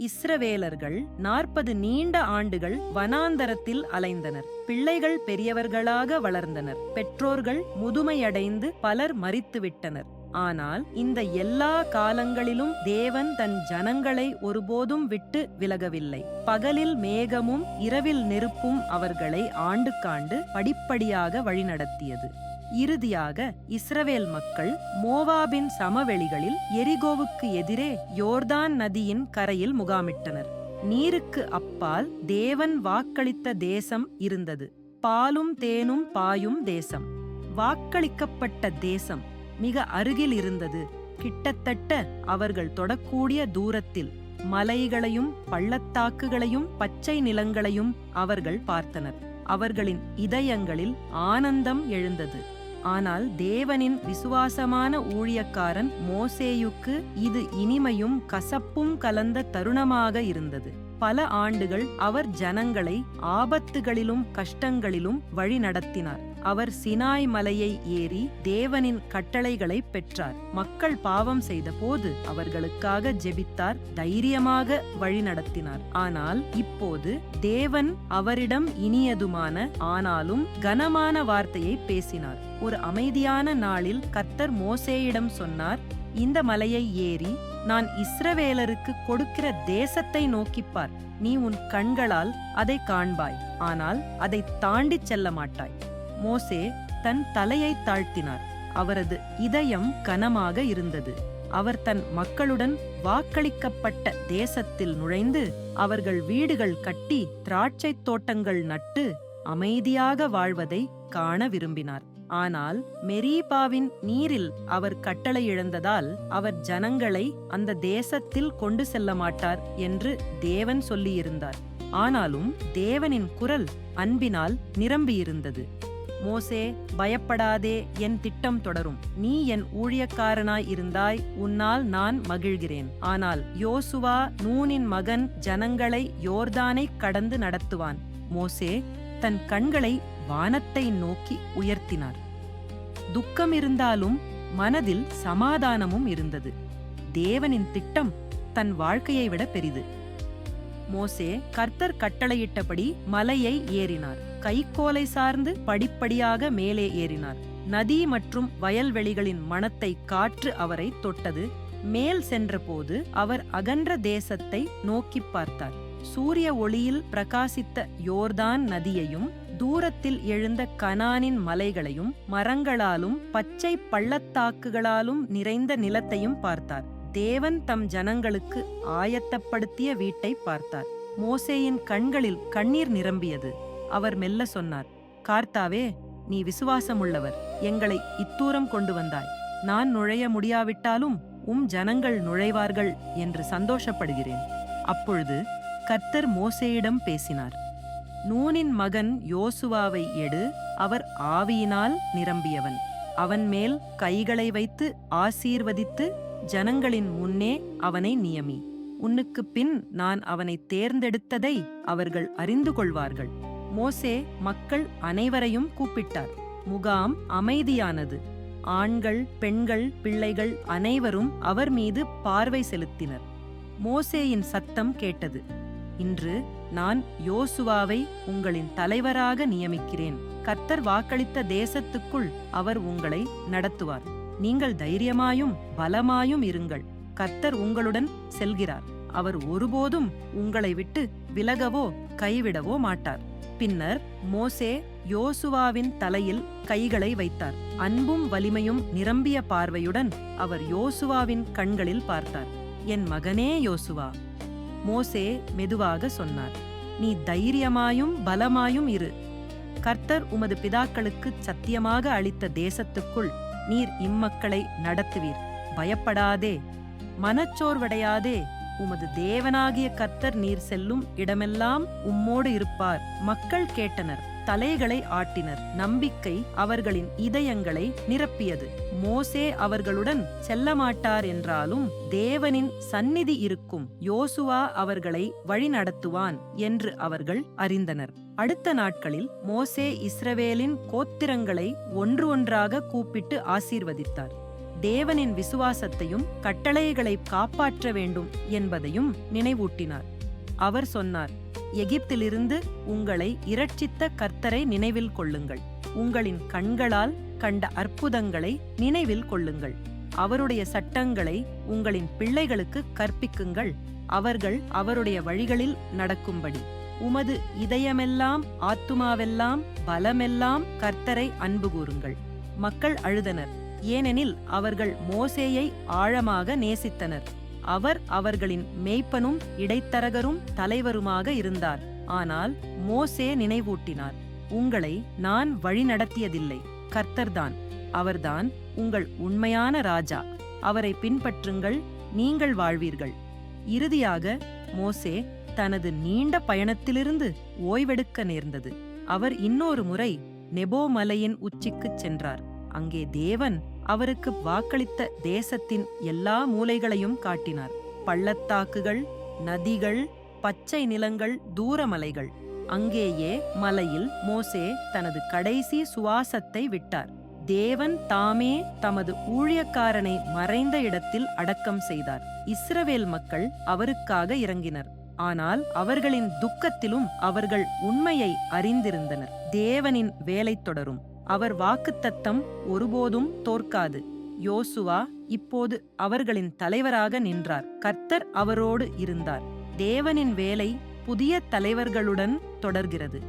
இஸ்ரவேலர்கள் நாற்பது நீண்ட ஆண்டுகள் வனாந்தரத்தில் அலைந்தனர். பிள்ளைகள் பெரியவர்களாக வளர்ந்தனர். பெற்றோர்கள் முதுமையடைந்து பலர் மறித்துவிட்டனர் ஆனால் இந்த எல்லா காலங்களிலும் தேவன் தன் ஜனங்களை ஒருபோதும் விட்டு விலகவில்லை. பகலில் மேகமும் இரவில் நெருப்பும் அவர்களை ஆண்டுக்காண்டு படிப்படியாக வழிநடத்தியது. இறுதியாக இஸ்ரவேல் மக்கள் மோவாபின் சமவெளிகளில் எரிகோவுக்கு எதிரே யோர்தான் நதியின் கரையில் முகாமிட்டனர். நீருக்கு அப்பால் தேவன் வாக்களித்த தேசம் இருந்தது. பாலும் தேனும் பாயும் தேசம். வாக்களிக்கப்பட்ட தேசம் மிக அருகில் இருந்தது. கிட்டத்தட்ட அவர்கள் தொடக்கூடிய தூரத்தில் மலைகளையும் பள்ளத்தாக்குகளையும் பச்சை நிலங்களையும் அவர்கள் பார்த்தனர். அவர்களின் இதயங்களில் ஆனந்தம் எழுந்தது. ஆனால் தேவனின் விசுவாசமான ஊழியக்காரன் மோசேயுக்கு இது இனிமையும் கசப்பும் கலந்த தருணமாக இருந்தது. பல ஆண்டுகள் அவர் ஜனங்களை ஆபத்துகளிலும் கஷ்டங்களிலும் வழிநடத்தினார். அவர் சினாய் மலையை ஏறி தேவனின் கட்டளைகளை பெற்றார். மக்கள் பாவம் செய்த போது அவர்களுக்காக ஜெபித்தார் தைரியமாக வழிநடத்தினார் ஆனால் இப்போது தேவன் அவரிடம் இனியதுமான ஆனாலும் கனமான வார்த்தையை பேசினார். ஒரு அமைதியான நாளில் கத்தர் மோசேயிடம் சொன்னார் இந்த மலையை ஏறி நான் இஸ்ரவேலருக்கு கொடுக்கிற தேசத்தை நோக்கிப்பார் நீ உன் கண்களால் அதை காண்பாய். ஆனால் அதை தாண்டிச் செல்ல மாட்டாய். மோசே தன் தலையை தாழ்த்தினார். அவரது இதயம் கனமாக இருந்தது. அவர் தன் மக்களுடன் வாக்களிக்கப்பட்ட தேசத்தில் நுழைந்து அவர்கள் வீடுகள் கட்டி திராட்சைத் தோட்டங்கள் நட்டு அமைதியாக வாழ்வதை காண விரும்பினார். ஆனால் மெரீபாவின் நீரில் அவர் கட்டளை இழந்ததால் அவர் ஜனங்களை அந்த தேசத்தில் கொண்டு செல்ல மாட்டார் என்று தேவன் சொல்லியிருந்தார். ஆனாலும் தேவனின் குரல் அன்பினால் நிரம்பியிருந்தது. மோசே பயப்படாதே என் திட்டம் தொடரும். நீ என் ஊழியக்காரனாய் இருந்தாய் உன்னால் நான் மகிழ்கிறேன். ஆனால் யோசுவா நூனின் மகன் ஜனங்களை யோர்தானை கடந்து நடத்துவான். மோசே தன் கண்களை வானத்தை நோக்கி உயர்த்தினார். துக்கம் இருந்தாலும் மனதில் சமாதானமும் இருந்தது. தேவனின் திட்டம் தன் வாழ்க்கையை விட பெரிது. மோசே கர்த்தர் கட்டளையிட்டபடி மலையை ஏறினார். கைக்கோலை சார்ந்து படிப்படியாக மேலே ஏறினார். நதி மற்றும் வயல்வெளிகளின் மணத்தை காற்று அவரை தொட்டது. மேல் சென்றபோது அவர் அகன்ற தேசத்தை நோக்கி பார்த்தார். சூரிய ஒளியில் பிரகாசித்த யோர்தான் நதியையும் தூரத்தில் எழுந்த கனானின் மலைகளையும் மரங்களாலும் பச்சை பள்ளத்தாக்குகளாலும் நிறைந்த நிலத்தையும் பார்த்தார். தேவன் தம் ஜனங்களுக்கு ஆயத்தப்படுத்திய வீட்டை பார்த்தார். மோசேயின் கண்களில் கண்ணீர் நிரம்பியது. அவர் மெல்ல சொன்னார் கார்த்தாவே நீ விசுவாசமுள்ளவர். எங்களை இத்தூரம் கொண்டு வந்தாய். நான் நுழைய முடியாவிட்டாலும் உம் ஜனங்கள் நுழைவார்கள் என்று சந்தோஷப்படுகிறேன். அப்பொழுது கர்த்தர் மோசேயிடம் பேசினார் நூனின் மகன் யோசுவாவை எடு அவர் ஆவியினால் நிரம்பியவன். அவன் மேல் கைகளை வைத்து ஆசீர்வதித்து ஜனங்களின் முன்னே அவனை நியமி. உன்னுக்கு பின் நான் அவனை தேர்ந்தெடுத்ததை அவர்கள் அறிந்து கொள்வார்கள். மோசே மக்கள் அனைவரையும் கூப்பிட்டார். முகாம் அமைதியானது. ஆண்கள் பெண்கள் பிள்ளைகள் அனைவரும் அவர் மீது பார்வை செலுத்தினர். மோசேயின் சத்தம் கேட்டது. இன்று நான் யோசுவாவை உங்களின் தலைவராக நியமிக்கிறேன். கர்த்தர் வாக்களித்த தேசத்துக்குள் அவர் உங்களை நடத்துவார். நீங்கள் தைரியமாயும் பலமாயும் இருங்கள். கர்த்தர் உங்களுடன் செல்கிறார். அவர் ஒருபோதும் உங்களை விட்டு விலகவோ கைவிடவோ மாட்டார். பின்னர் மோசே யோசுவாவின் தலையில் கைகளை வைத்தார். அன்பும் வலிமையும் நிரம்பிய பார்வையுடன் அவர் யோசுவாவின் கண்களில் பார்த்தார். என் மகனே யோசுவா மோசே மெதுவாக சொன்னார். நீ தைரியமாயும் பலமாயும் இரு. கர்த்தர் உமது பிதாக்களுக்கு சத்தியமாக அளித்த தேசத்துக்குள் நீர் இம்மக்களை நடத்துவீர். பயப்படாதே. மனச்சோர்வடையாதே. உமது தேவனாகிய கர்த்தர் நீர் செல்லும் இடமெல்லாம் உம்மோடு இருப்பார். மக்கள் கேட்டனர் தலைகளை ஆட்டினர். நம்பிக்கை அவர்களின் இதயங்களை நிரப்பியது. மோசே அவர்களுடன் செல்லமாட்டார் என்றாலும் தேவனின் சந்நிதி இருக்கும். யோசுவா அவர்களை வழிநடத்துவான் என்று அவர்கள் அறிந்தனர். அடுத்த நாட்களில் மோசே இஸ்ரவேலின் கோத்திரங்களை ஒன்று ஒன்றாக கூப்பிட்டு ஆசீர்வதித்தார். தேவனின் விசுவாசத்தையும் கட்டளைகளை காப்பாற்ற வேண்டும் என்பதையும் நினைவூட்டினார். அவர் சொன்னார் எகிப்திலிருந்து உங்களை இரட்சித்த கர்த்தரை நினைவில் கொள்ளுங்கள். உங்களின் கண்களால் கண்ட அற்புதங்களை நினைவில் கொள்ளுங்கள். அவருடைய சட்டங்களை உங்களின் பிள்ளைகளுக்கு கற்பிக்குங்கள். அவர்கள் அவருடைய வழிகளில் நடக்கும்படி. உமது இதயமெல்லாம் ஆத்துமாவெல்லாம் பலமெல்லாம் கர்த்தரை அன்பு கூறுங்கள் மக்கள் அழுதனர். ஏனெனில் அவர்கள் மோசேயை ஆழமாக நேசித்தனர். அவர் அவர்களின் மெய்ப்பனும் இடைத்தரகரும் தலைவருமாக இருந்தார். ஆனால் மோசே நினைவூட்டினார் உங்களை நான் வழிநடத்தியதில்லை கர்த்தர்தான். அவர்தான் உங்கள் உண்மையான ராஜா. அவரை பின்பற்றுங்கள் நீங்கள் வாழ்வீர்கள். இறுதியாக மோசே தனது நீண்ட பயணத்திலிருந்து ஓய்வெடுக்க நேர்ந்தது. அவர் இன்னொரு முறை நெபோமலையின் உச்சிக்குச் சென்றார். அங்கே தேவன் அவருக்கு வாக்களித்த தேசத்தின் எல்லா மூலைகளையும் காட்டினார். பள்ளத்தாக்குகள் நதிகள் பச்சை நிலங்கள் தூரமலைகள். அங்கேயே மலையில் மோசே தனது கடைசி சுவாசத்தை விட்டார். தேவன் தாமே தமது ஊழியக்காரனை மறைந்த இடத்தில் அடக்கம் செய்தார். இஸ்ரவேல் மக்கள் அவருக்காக இறங்கினர். ஆனால் அவர்களின் துக்கத்திலும் அவர்கள் உண்மையை அறிந்திருந்தனர். தேவனின் வேலை தொடரும். அவர் வாக்குத்தத்தம் ஒருபோதும் தோற்காது. யோசுவா இப்போது அவர்களின் தலைவராக நின்றார். கர்த்தர் அவரோடு இருந்தார். தேவனின் வேலை புதிய தலைவர்களுடன் தொடர்கிறது.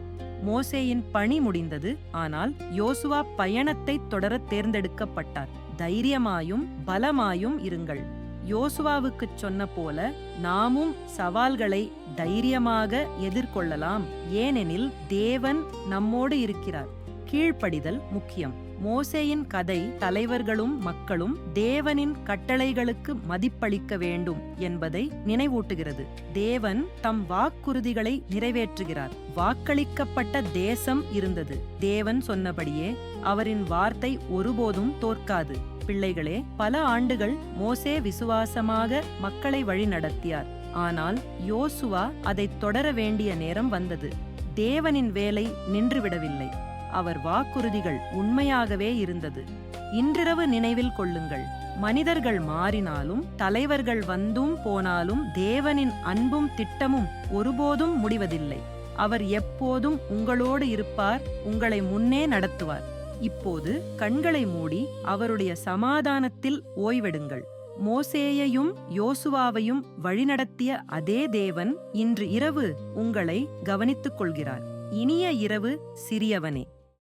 மோசேயின் பணி முடிந்தது. ஆனால் யோசுவா பயணத்தை தொடர தேர்ந்தெடுக்கப்பட்டார். தைரியமாயும் பலமாயும் இருங்கள். யோசுவாவுக்குச் சொன்ன போல நாமும் சவால்களை தைரியமாக எதிர்கொள்ளலாம். ஏனெனில் தேவன் நம்மோடு இருக்கிறார். கீழ்ப்படிதல் முக்கியம். மோசேயின் கதை தலைவர்களும் மக்களும் தேவனின் கட்டளைகளுக்கு மதிப்பளிக்க வேண்டும் என்பதை நினைவூட்டுகிறது. தேவன் தம் வாக்குறுதிகளை நிறைவேற்றுகிறார். வாக்களிக்கப்பட்ட தேசம் இருந்தது. தேவன் சொன்னபடியே அவரின் வார்த்தை ஒருபோதும் தோற்காது. பிள்ளைகளே பல ஆண்டுகள் மோசே விசுவாசமாக மக்களை வழிநடத்தியார் ஆனால் யோசுவா அதைத் தொடர வேண்டிய நேரம் வந்தது. தேவனின் வேலை நின்றுவிடவில்லை. அவர் வாக்குறுதிகள் உண்மையாகவே இருந்தது. இன்றிரவு நினைவில் கொள்ளுங்கள் மனிதர்கள் மாறினாலும் தலைவர்கள் வந்தும் போனாலும் தேவனின் அன்பும் திட்டமும் ஒருபோதும் முடிவதில்லை. அவர் எப்போதும் உங்களோடு இருப்பார் உங்களை முன்னே நடத்துவார். இப்போது கண்களை மூடி அவருடைய சமாதானத்தில் ஓய்வெடுங்கள். மோசேயையும் யோசுவாவையும் வழிநடத்திய அதே தேவன் இன்று இரவு உங்களை கவனித்துக் கொள்கிறார் இனிய இரவு சிறியவனே.